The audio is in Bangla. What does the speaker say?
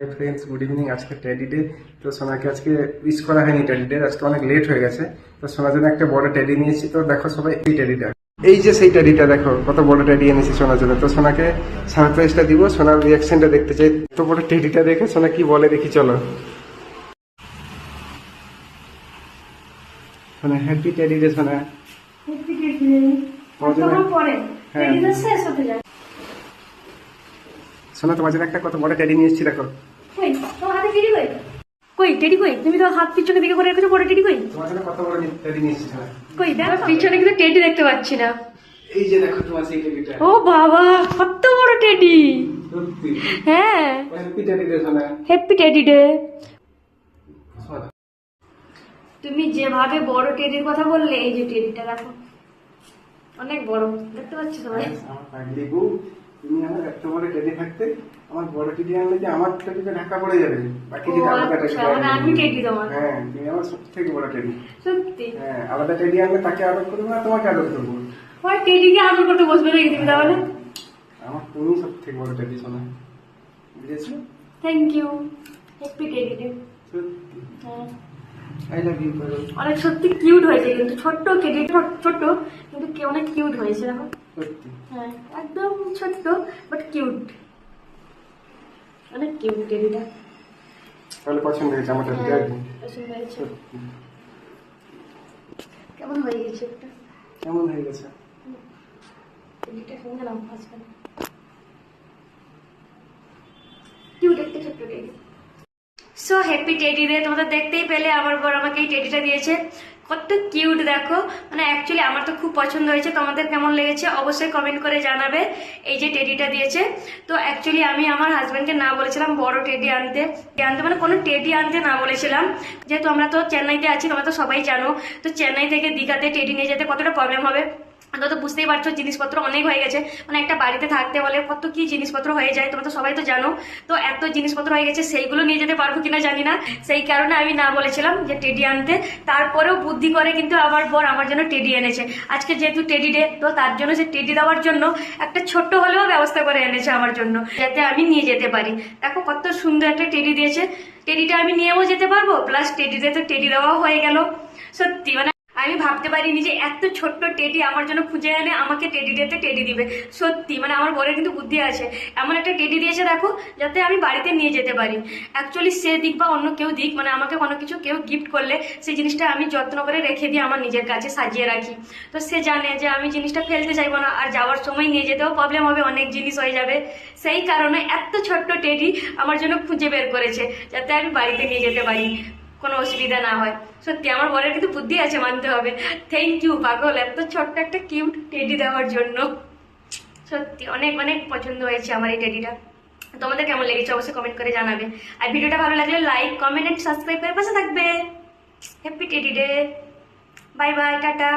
ফ্রেন্ডস গুড ইভিনিং আজকে টেডি ডে তো সোনাকে আজকে উইশ করা হয়নি টেডি ডে আজকে অনেক লেট হয়ে গেছে তো সোনার জন্য একটা বড় টেডি নিয়েছি তো দেখো সবাই এই টেডিটা এই যে সেই টেডিটা দেখো কত বড় টেডি এনেছি সোনার জন্য। তো সোনাকে সারপ্রাইজটা দিব সোনার রিয়াকশনটা দেখতে চাই। তো বড় টেডিটা দেখে সোনা কি বলে দেখি চলো। সোনা হ্যাপি টেডি ডে সোনা। হ্যাঁ। শেষ হতে যায় সোনা তোমার জন্য একটা কত বড় টেডি নিয়ে এসেছি দেখো কই তোমার হাতে টেডি কই কই টেডি কই? তুমি তো হাত পিছনে দিকে করে রেখেছো বড় টেডি কই? তোমার জন্য কত বড় টেডি নিয়ে কই দেখো। পিছনে কিন্তু টেডি দেখতে পাচ্ছি না। এই যে দেখো তোমার সেই টেডিটা। ও বাবা কত বড় টেডি। হ্যাঁ। হ্যাপি টেডি ডে সোনা। হ্যাপি টেডি ডে তুমি যেভাবে বড় টেডির কথা বললে এই যে টেডিটা দেখো। অনেক বড় দেখতে পাচ্ছি সবাই? আমার তুমি আমার এত বড় টেডি থাকতে আমার বড় টেডি আনলে যে আমার টেডিতে ঢাকা পড়ে যাবে। বাকি যদি আলাদা টেডি আচ্ছা, আমি টেডি তোমার হ্যাঁ তুমি আমার সব থেকে বড় টেডি সত্যি? হ্যাঁ আলাদা টেডি আনলে তাকে আদর করব না তোমাকে আদর করব? আমার টেডিকে আদর করতে বসবে নাকি তুমি তাহলে? আমার তুমি সব থেকে বড় টেডি শোনা বুঝেছ? Thank you happy teddy day সত্যি। হ্যাঁ। অনেক সত্যি কিউট হয়েছে কিন্তু ছোট্ট কেটে ছোট্ট কিন্তু অনেক কিউট হয়েছে দেখো। হ্যাঁ একদম ছোট্ট বাট কিউট অনেক কিউট টেডিটা তাহলে পছন্দ হয়েছে টেডি হ্যাঁ, পছন্দ হয়েছে। কেমন হয়ে গেছে একটা? কেমন হয়ে গেছে? টেডিটা সঙ্গে নাম হাসবেন কিউট একটা ছোট্ট টেডি সো হ্যাপি টেডি রে তোমাদের দেখতেই পেলে আমার বর আমাকে এই টেডিটা দিয়েছে। কত কিউট দেখো। মানে অ্যাকচুয়ালি আমার তো খুব পছন্দ হয়েছে। তোমাদের কেমন লেগেছে অবশ্যই কমেন্ট করে জানাবে। এই যে টেডিটা দিয়েছে। তো অ্যাকচুয়ালি আমি আমার হাজব্যান্ডকে না বলেছিলাম বড় টেডি আনতে। আনতে মানে কোনো টেডি আনতে না বলেছিলাম। যেহেতু আমরা তো চেন্নাইতে আছি, তোমরা তো সবাই জানো। তো চেন্নাই থেকে দীঘাতে টেডি নিয়ে যেতে কতটা প্রবলেম হবে? তো বুঝতেই পারছ, জিনিসপত্র অনেক হয়ে গেছে। মানে একটা বাড়িতে থাকতে হলে কত কি জিনিসপত্র হয়ে যায়, তোমরা তো সবাই তো জানো। তো এত জিনিসপত্র হয়ে গেছে, সেইগুলো নিয়ে যেতে পারব কিনা জানি না। সেই কারণে আমি না বলেছিলাম যে টেডি আনতে। তারপরেও বুদ্ধি করে কিন্তু আমার বর আমার জন্য টেডি এনেছে। আজকে যেহেতু টেডি ডে, তো তার জন্য সে টেডি দেওয়ার জন্য একটা ছোট্ট হলেও ব্যবস্থা করে এনেছে আমার জন্য, যাতে আমি নিয়ে যেতে পারি। দেখো কত সুন্দর একটা টেডি দিয়েছে। টেডিটা আমি নিয়েও যেতে পারব, প্লাস টেডিতে তো টেডি দেওয়াও হয়ে গেল। সত্যি মানে আমি ভাবতে পারিনি যে এত ছোট্ট টেডি আমার জন্য খুঁজে এনে আমাকে টেডি ডেতে টেডি দিবে। সত্যি মানে আমার বরের কিন্তু বুদ্ধি আছে। এমন একটা টেডি দিয়েছে দেখো, যাতে আমি বাড়িতে নিয়ে যেতে পারি। অ্যাকচুয়ালি সে দিক বা অন্য কেউ দিক মানে আমাকে কোনো কিছু কেউ গিফট করলে সেই জিনিসটা আমি যত্ন করে রেখে দিই আমার নিজের কাছে সাজিয়ে রাখি। তো সে জানে যে আমি জিনিসটা ফেলতে চাইব না, আর যাওয়ার সময় নিয়ে যেতেও প্রবলেম হবে, অনেক জিনিস হয়ে যাবে। সেই কারণে এত ছোট্ট টেডি আমার জন্য খুঁজে বের করেছে, যাতে আমি বাড়িতে নিয়ে যেতে পারি। কোনো অসুবিধা না হয়। সত্যি, আমার বরের কিন্তু বুদ্ধি আছে মানতে হবে। থ্যাংক ইউ পাগল, এত ছোট্ট একটা কিউট টেডি দেওয়ার জন্য। সত্যি, অনেক অনেক পছন্দ হয়েছে আমার এই টেডিটা তোমাদের কেমন লেগেছে অবশ্যই কমেন্ট করে জানাবে। আর ভিডিওটা ভালো লাগলে লাইক কমেন্ট অ্যান্ড সাবস্ক্রাইব করে পাশে থাকবে। Happy teddy day bye bye tata.